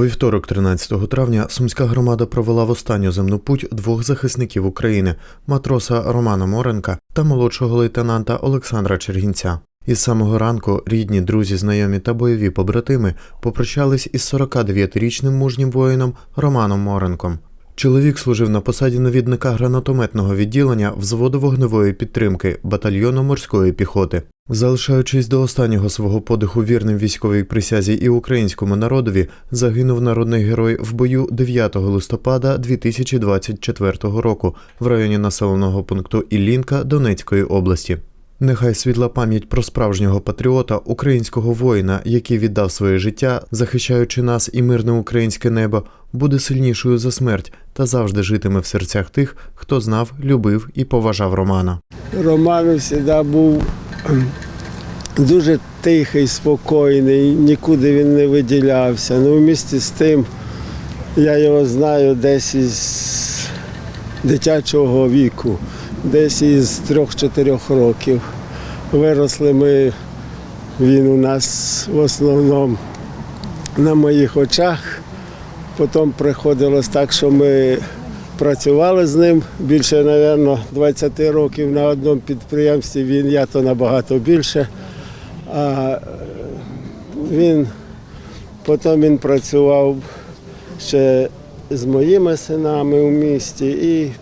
У вівторок, 13 травня, сумська громада провела в останню земну путь двох захисників України матроса Романа Моренка та молодшого лейтенанта Олександра Чергінця. Із самого ранку рідні, друзі, знайомі та бойові побратими попрощались із 49-річним мужнім воїном Романом Моренком. Чоловік служив на посаді навідника гранатометного відділення взводу вогневої підтримки батальйону морської піхоти. Залишаючись до останнього свого подиху вірним військовій присязі і українському народові, загинув народний герой в бою 9 листопада 2024 року в районі населеного пункту Іллінка Донецької області. Нехай світла пам'ять про справжнього патріота, українського воїна, який віддав своє життя, захищаючи нас і мирне українське небо, буде сильнішою за смерть та завжди житиме в серцях тих, хто знав, любив і поважав Романа. Роман завжди був дуже тихий, спокійний, нікуди він не виділявся. Ну, в місті з тим я його знаю десь із дитячого віку, десь із трьох-чотирьох років. Виросли ми, він у нас в основному на моїх очах. Потім приходилось так, що ми працювали з ним більше, мабуть, 20 років на одному підприємстві. Він я то набагато більше. А е, він потім він працював ще з моїми синами у місті. І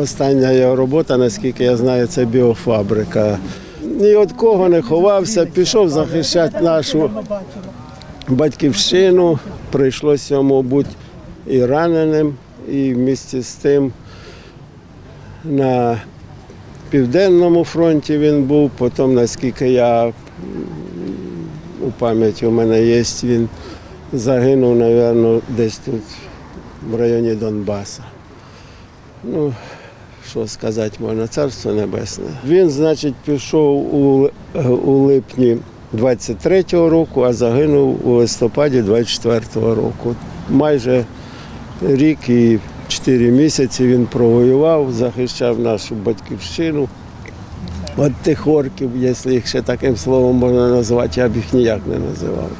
остання його робота, наскільки я знаю, це біофабрика. Ні від кого не ховався, пішов захищати нашу батьківщину. Прийшлося йому бути і раненим, і в місті з тим на південному фронті він був, потім, наскільки я у пам'яті у мене є, він загинув, мабуть, десь тут, в районі Донбаса. Ну, що сказати можна, царство небесне. Він, значить, пішов у, у липні 23-го року, а загинув у листопаді 24-го року. Майже рік і 4 місяці він провоював, захищав нашу батьківщину. От тих орків, якщо їх ще таким словом можна назвати, я б їх ніяк не називав.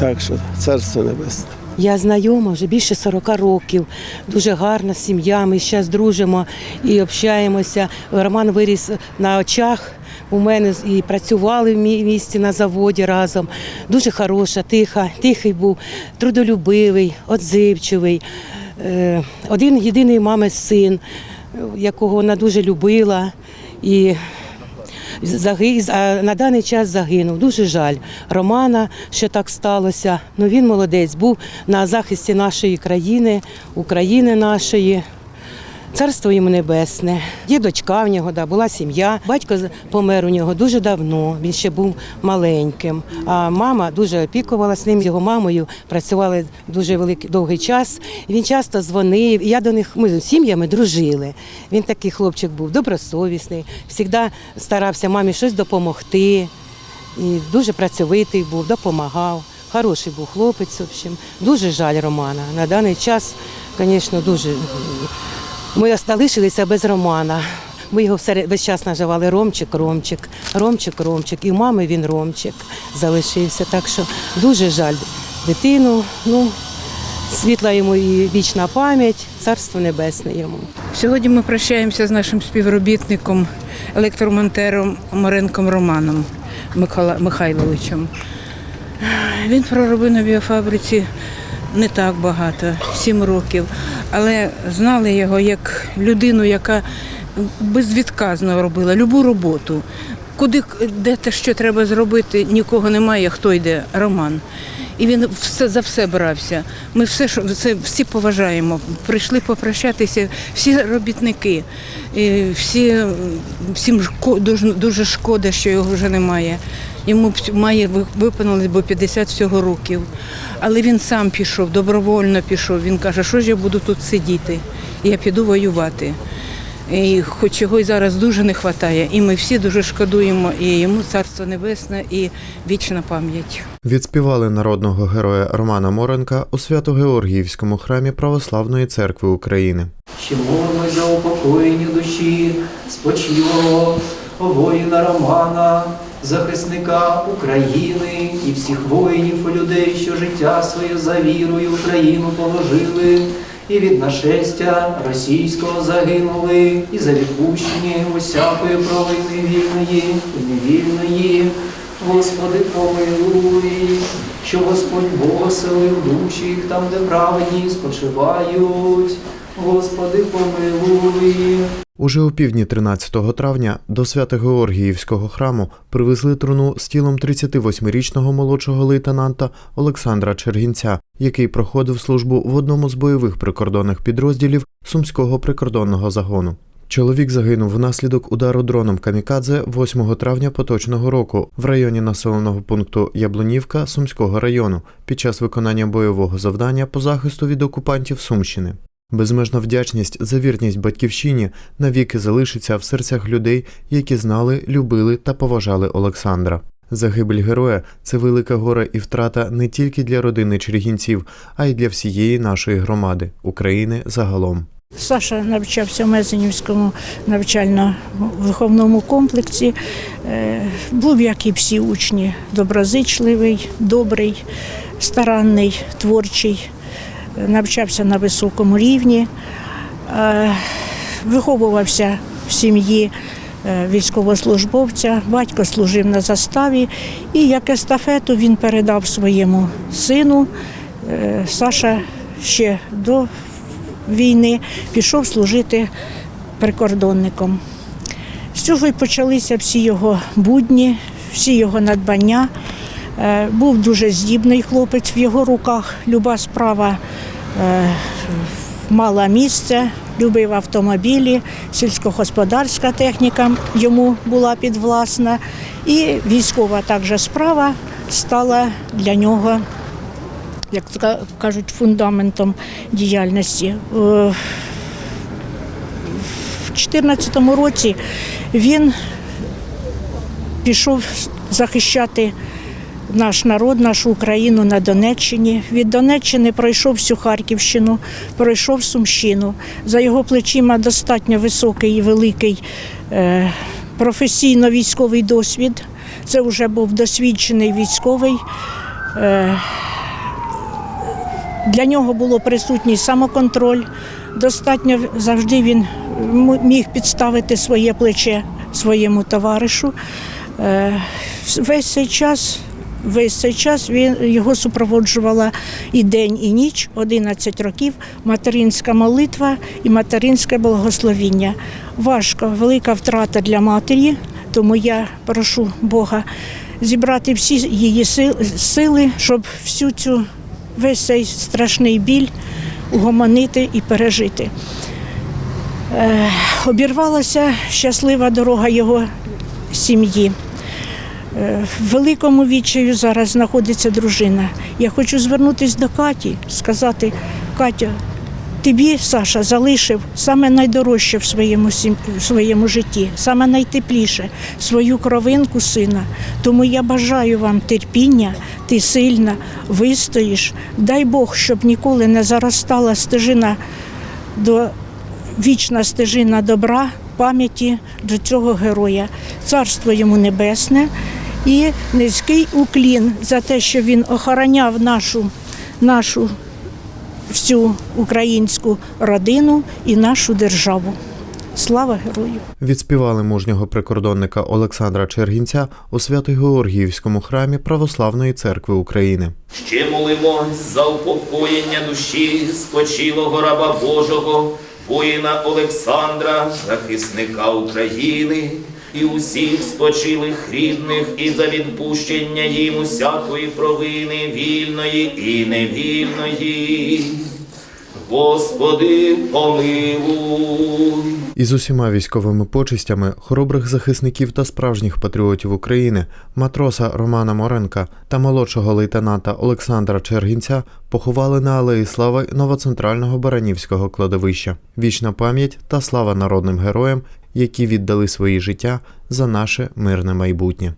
Так що царство небесне. Я знайома вже більше 40 років. Дуже гарна сім'я. Ми зараз дружимо і общаємося. Роман виріс на очах у мене і працювали в місті на заводі разом. Дуже хороша, тиха, тихий був, трудолюбивий, отзивчивий. Е, Один єдиний мами син, якого вона дуже любила. І а на даний час загинув. Дуже жаль Романа, що так сталося. Ну він молодець, був на захисті нашої країни, України нашої. Царство йому небесне. Є дочка в нього, да, була сім'я. Батько помер у нього дуже давно. Він ще був маленьким. А мама дуже опікувалася ним. З його мамою працювали дуже великий довгий час. Він часто дзвонив. Я до них ми з сім'ями дружили. Він такий хлопчик був добросовісний, завжди старався мамі щось допомогти. І дуже працьовитий був, допомагав. Хороший був хлопець. В общем. Дуже жаль Романа. На даний час, звісно, дуже. Ми залишилися без Романа. Ми його весь час називали Ромчик, Ромчик, Ромчик, Ромчик. І у мами він Ромчик залишився. Так що дуже жаль дитину. Ну, світла йому і вічна пам'ять, царство небесне йому. Сьогодні ми прощаємося з нашим співробітником, електромонтером Маренком Романом Михайловичем. Він проробив на біофабриці не так багато, сім років, але знали його як людину, яка безвідказно робила любу роботу. Куди де те, що треба зробити, нікого немає, хто йде, Роман. І він все за все брався. Ми все що це всі поважаємо. Прийшли попрощатися, всі робітники, всі всім дуже, дуже шкода, що його вже немає. Йому має ви- виповнилось бо 50 всього років. Але він сам пішов, добровольно пішов. Він каже, що ж я буду тут сидіти? Я піду воювати. І хоч його й зараз дуже не вистачає, і ми всі дуже шкодуємо, і йому царство небесне, і вічна пам'ять. Відспівали народного героя Романа Моренка у Свято-Георгіївському храмі Православної церкви України. Ще молимось за душі спочилого воїна Романа захисника України і всіх воїнів і людей, що життя своє за вірою Україну положили, і від нашестя російського загинули, і за відпущення усякої провини вільної і невільної. Господи, помилуй, що Господь поселив душі їх там, де праведні спочивають. Господи, помилуй. Уже у півдні 13 травня до Свято-Георгіївського храму привезли труну з тілом 38-річного молодшого лейтенанта Олександра Чергінця, який проходив службу в одному з бойових прикордонних підрозділів Сумського прикордонного загону. Чоловік загинув внаслідок удару дроном Камікадзе 8 травня поточного року в районі населеного пункту Яблунівка Сумського району під час виконання бойового завдання по захисту від окупантів Сумщини. Безмежна вдячність за вірність батьківщині навіки залишиться в серцях людей, які знали, любили та поважали Олександра. Загибель героя це велике горе і втрата не тільки для родини чергінців, а й для всієї нашої громади України загалом. Саша навчався в Мезенівському навчально-виховному комплексі. Е, Був, як і всі учні, доброзичливий, добрий, старанний, творчий, навчався на високому рівні, Е, виховувався в сім'ї е, військовослужбовця, батько служив на заставі, і як естафету він передав своєму сину. Е, Саша ще до війни пішов служити прикордонником. З цього й почалися всі його будні, всі його надбання. Був дуже здібний хлопець в його руках. Люба справа мала місце, любив автомобілі, сільськогосподарська техніка йому була підвласна. І військова також справа стала для нього як кажуть, фундаментом діяльності. Е, В 2014 році він пішов захищати наш народ, нашу Україну на Донеччині. Від Донеччини пройшов всю Харківщину, пройшов Сумщину. За його плечима достатньо високий і великий е, професійно-військовий досвід. Це вже був досвідчений військовий. Е, для нього було присутній самоконтроль. Достатньо завжди він міг підставити своє плече своєму товаришу. Е, Весь цей час, весь цей час він його супроводжувала і день, і ніч, 11 років, материнська молитва і материнське благословіння. Важко, велика втрата для матері, тому я прошу Бога зібрати всі її сили, щоб всю цю весь цей страшний біль угомонити і пережити. Е, обірвалася щаслива дорога його сім'ї. Е, великому відчаю зараз знаходиться дружина. Я хочу звернутися до Каті, сказати, Катя, тобі, Саша, залишив саме найдорожче в своєму, в своєму житті, саме найтепліше свою кровинку сина. Тому я бажаю вам терпіння, ти сильна, вистоїш. Дай Бог, щоб ніколи не заростала стежина до вічна стежина добра, пам'яті до цього героя. Царство йому небесне і низький уклін за те, що він охороняв нашу, нашу всю українську родину і нашу державу. Слава герою! Відспівали мужнього прикордонника Олександра Чергінця у Свято-Георгіївському храмі Православної церкви України. Ще молимось за упокоєння душі спочилого раба Божого, воїна Олександра, захисника України і усіх спочилих рідних, і за відпущення їм усякої провини вільної і невільної. Господи, помилуй. Із усіма військовими почистями хоробрих захисників та справжніх патріотів України, матроса Романа Моренка та молодшого лейтенанта Олександра Чергінця поховали на Алеї Слави новоцентрального Баранівського кладовища. Вічна пам'ять та слава народним героям, які віддали свої життя за наше мирне майбутнє.